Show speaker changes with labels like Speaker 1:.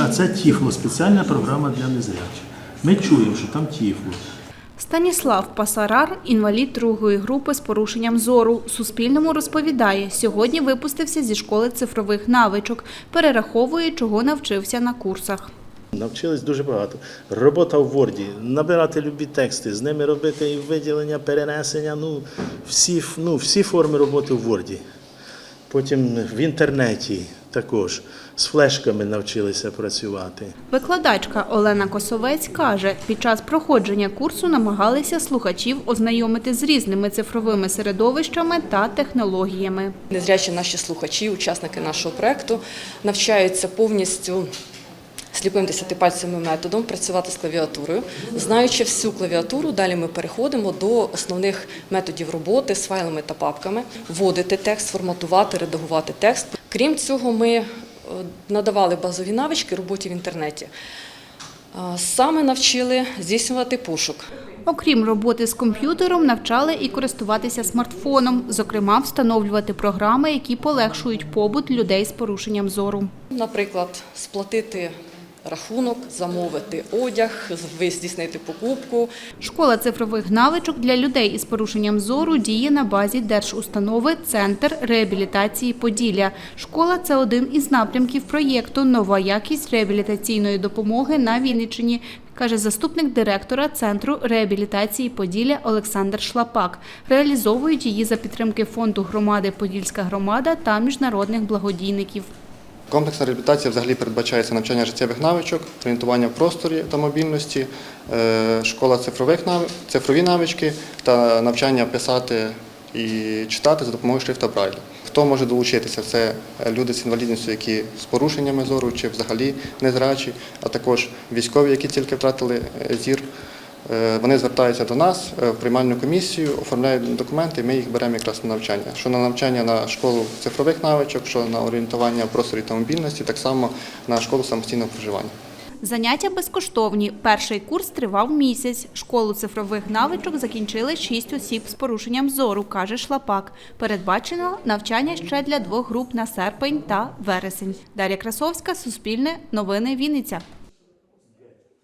Speaker 1: А це ТІФЛО, спеціальна програма для незрячих. Ми чуємо, що там ТІФЛО.
Speaker 2: Станіслав Пасарар, інвалід другої групи з порушенням зору. Суспільному розповідає, сьогодні випустився зі школи цифрових навичок, перераховує, чого навчився на курсах.
Speaker 1: Навчились дуже багато. Робота в Word, набирати любі тексти, з ними робити і виділення, перенесення, ну всі, ну, всі форми роботи в Word. Потім в інтернеті також з флешками навчилися працювати.
Speaker 2: Викладачка Олена Косовець каже, під час проходження курсу намагалися слухачів ознайомити з різними цифровими середовищами та технологіями.
Speaker 3: Незрячі наші слухачі, учасники нашого проекту, навчаються повністю сліпим десятипальцевим методом працювати з клавіатурою. Знаючи всю клавіатуру, далі ми переходимо до основних методів роботи з файлами та папками, вводити текст, форматувати, редагувати текст. Крім цього, ми е, надавали базові навички роботі в інтернеті. Саме навчили здійснювати пошук.
Speaker 2: Окрім роботи з комп'ютером, навчали і користуватися смартфоном, зокрема, встановлювати програми, які полегшують побут людей з порушенням зору.
Speaker 3: Наприклад, сплатити рахунок, замовити одяг, здійснити покупку.
Speaker 2: Школа цифрових навичок для людей із порушенням зору діє на базі держустанови Центр реабілітації Поділля. Школа це один із напрямків проєкту Нова якість реабілітаційної допомоги на Вінниччині. Каже заступник директора Центру реабілітації Поділля Олександр Шлапак. Реалізовують її за підтримки фонду громади Подільська громада та міжнародних благодійників.
Speaker 4: Комплексна реабілітація взагалі передбачається навчання життєвих навичок, орієнтування в просторі та мобільності, е, школа цифрових цифрові навички та навчання писати і читати за допомогою шрифта Брайля. Хто може долучитися? Це е, люди з інвалідністю, які з порушеннями зору чи взагалі незрячі, а також військові, які тільки втратили е, зір. Е, Вони звертаються до нас е, в приймальну комісію, оформляють документи, і ми їх беремо якраз на навчання. Що на навчання на школу цифрових навичок, що на орієнтування в просторі та мобільності, так само на школу самостійного проживання.
Speaker 2: Заняття безкоштовні. Перший курс тривав місяць. Школу цифрових навичок закінчили шість осіб з порушенням зору, каже Шлапак. Передбачено навчання ще для двох груп на серпень та вересень. Дар'я Красовська, Суспільне, Новини Вінниця.